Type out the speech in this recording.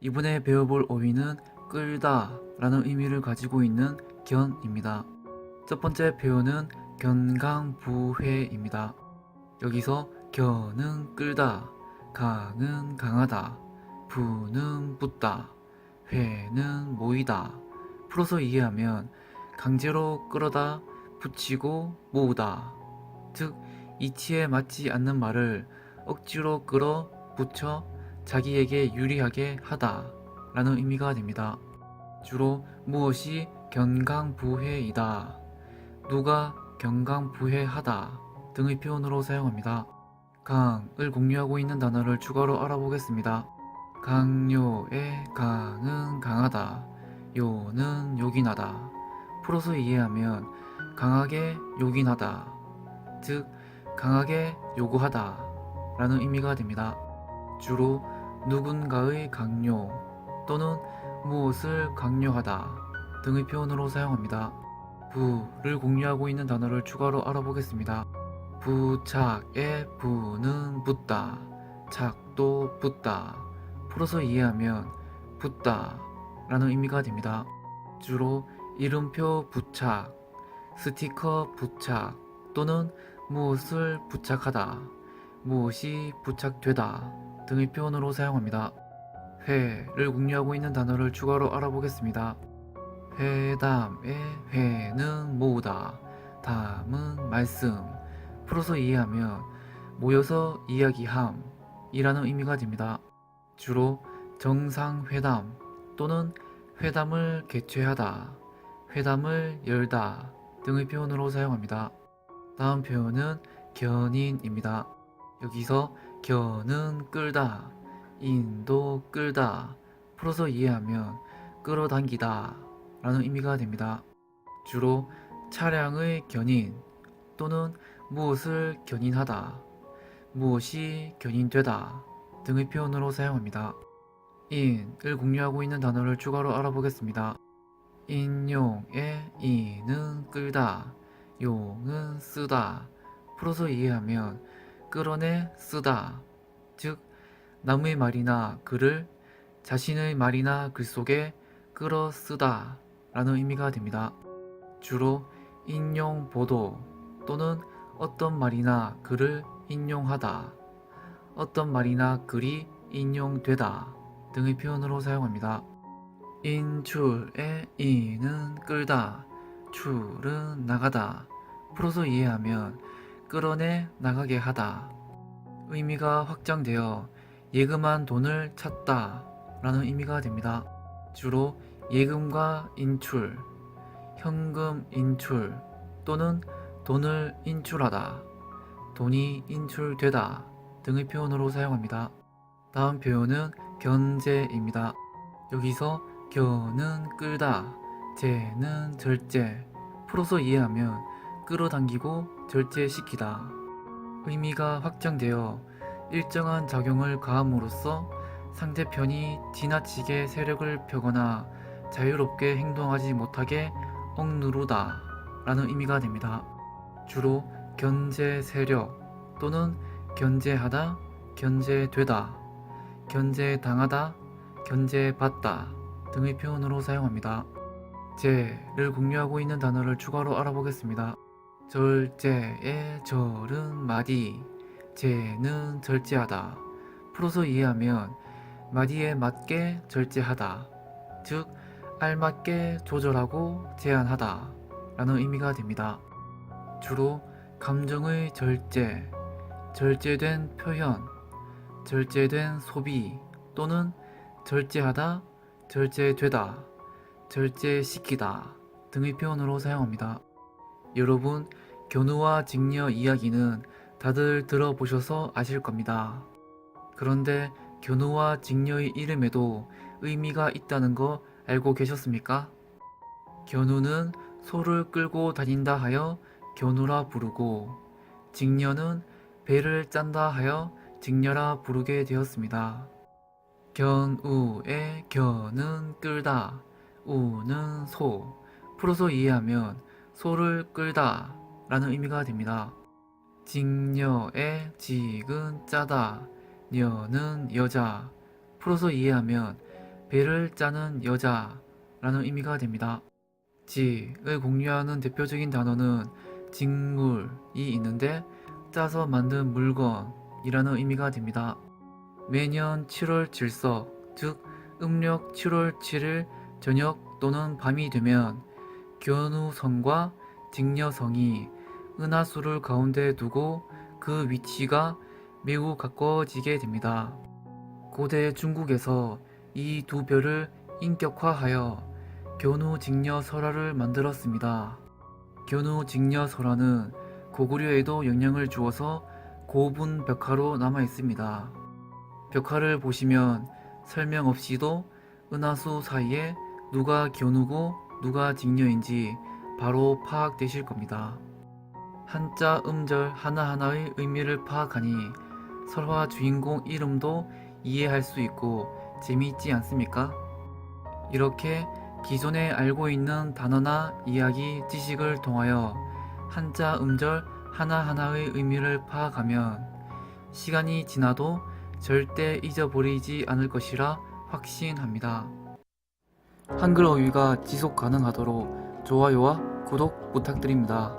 이번에 배워볼 어휘는 끌다 라는 의미를 가지고 있는 견입니다. 첫 번째 표현은 견강부회입니다. 여기서 견은 끌다, 강은 강하다, 부는 붙다, 회는 모이다. 풀어서 이해하면 강제로 끌어다 붙이고 모으다. 즉 이치에 맞지 않는 말을 억지로 끌어 붙여 자기에게 유리하게 하다 라는 의미가 됩니다. 주로 무엇이 견강부회이다, 누가 견강부회하다 등의 표현으로 사용합니다. 강을 공유하고 있는 단어를 추가로 알아보겠습니다. 강요의 강은 강하다, 요는 요긴하다. 풀어서 이해하면 강하게 요긴하다, 즉 강하게 요구하다 라는 의미가 됩니다. 주로 누군가의 강요 또는 무엇을 강요하다 등의 표현으로 사용합니다. 부를 공유하고 있는 단어를 추가로 알아보겠습니다. 부착의 부는 붙다, 착도 붙다. 풀어서 이해하면 붙다 라는 의미가 됩니다. 주로 이름표 부착, 스티커 부착 또는 무엇을 부착하다, 무엇이 부착되다 등의 표현으로 사용합니다. 회를 공유하고 있는 단어를 추가로 알아보겠습니다. 회담의 회는 모으다, 담은 말씀. 풀어서 이해하면 모여서 이야기함 이라는 의미가 됩니다. 주로 정상회담 또는 회담을 개최하다, 회담을 열다 등의 표현으로 사용합니다. 다음 표현은 견인입니다. 여기서 견은 끌다, 인도 끌다, 풀어서 이해하면 끌어당기다 라는 의미가 됩니다. 주로 차량의 견인 또는 무엇을 견인하다, 무엇이 견인되다 등의 표현으로 사용합니다. 인을 공유하고 있는 단어를 추가로 알아보겠습니다. 인용의 인은 끌다, 용은 쓰다. 풀어서 이해하면 끌어내 쓰다. 즉 남의 말이나 글을 자신의 말이나 글 속에 끌어 쓰다 라는 의미가 됩니다. 주로 인용 보도 또는 어떤 말이나 글을 인용하다, 어떤 말이나 글이 인용되다 등의 표현으로 사용합니다. 인출의 인은 끌다, 출은 나가다. 풀어서 이해하면 끌어내 나가게 하다. 의미가 확장되어 예금한 돈을 찾다 라는 의미가 됩니다. 주로 예금과 인출, 현금 인출 또는 돈을 인출하다, 돈이 인출되다 등의 표현으로 사용합니다. 다음 표현은 견제입니다. 여기서 견은 끌다, 제는 절제, 풀어서 이해하면 끌어당기고 절제시키다. 의미가 확장되어 일정한 작용을 가함으로써 상대편이 지나치게 세력을 펴거나 자유롭게 행동하지 못하게 억누르다 라는 의미가 됩니다. 주로 견제 세력 또는 견제하다, 견제되다, 견제당하다, 견제받다 등의 표현으로 사용합니다. 제를 공유하고 있는 단어를 추가로 알아보겠습니다. 절제의 절은 마디, 제는 절제하다. 풀어서 이해하면 마디에 맞게 절제하다. 즉, 알맞게 조절하고 제한하다. 라는 의미가 됩니다. 주로 감정의 절제, 절제된 표현, 절제된 소비 또는 절제하다, 절제되다, 절제시키다 등의 표현으로 사용합니다. 여러분, 견우와 직녀 이야기는 다들 들어보셔서 아실 겁니다. 그런데 견우와 직녀의 이름에도 의미가 있다는 거 알고 계셨습니까? 견우는 소를 끌고 다닌다 하여 견우라 부르고 직녀는 배를 짠다 하여 직녀라 부르게 되었습니다. 견우의 견은 끌다, 우는 소. 풀어서 이해하면 소를 끌다 라는 의미가 됩니다. 직녀의 직은 짜다, 녀는 여자. 풀어서 이해하면 배를 짜는 여자라는 의미가 됩니다. 지을 공유하는 대표적인 단어는 직물이 있는데 짜서 만든 물건이라는 의미가 됩니다. 매년 7월 7석, 즉 음력 7월 7일 저녁 또는 밤이 되면 견우성과 직녀성이 은하수를 가운데 두고 그 위치가 매우 가까워지게 됩니다. 고대 중국에서 이 두 별을 인격화하여 견우직녀 설화를 만들었습니다. 견우직녀 설화는 고구려에도 영향을 주어서 고분 벽화로 남아 있습니다. 벽화를 보시면 설명 없이도 은하수 사이에 누가 견우고 누가 직녀인지 바로 파악되실 겁니다. 한자 음절 하나하나의 의미를 파악하니 설화 주인공 이름도 이해할 수 있고 재미있지 않습니까? 이렇게 기존에 알고 있는 단어나 이야기, 지식을 통하여 한자 음절 하나하나의 의미를 파악하면 시간이 지나도 절대 잊어버리지 않을 것이라 확신합니다. 한글 어휘가 지속 가능하도록 좋아요와 구독 부탁드립니다.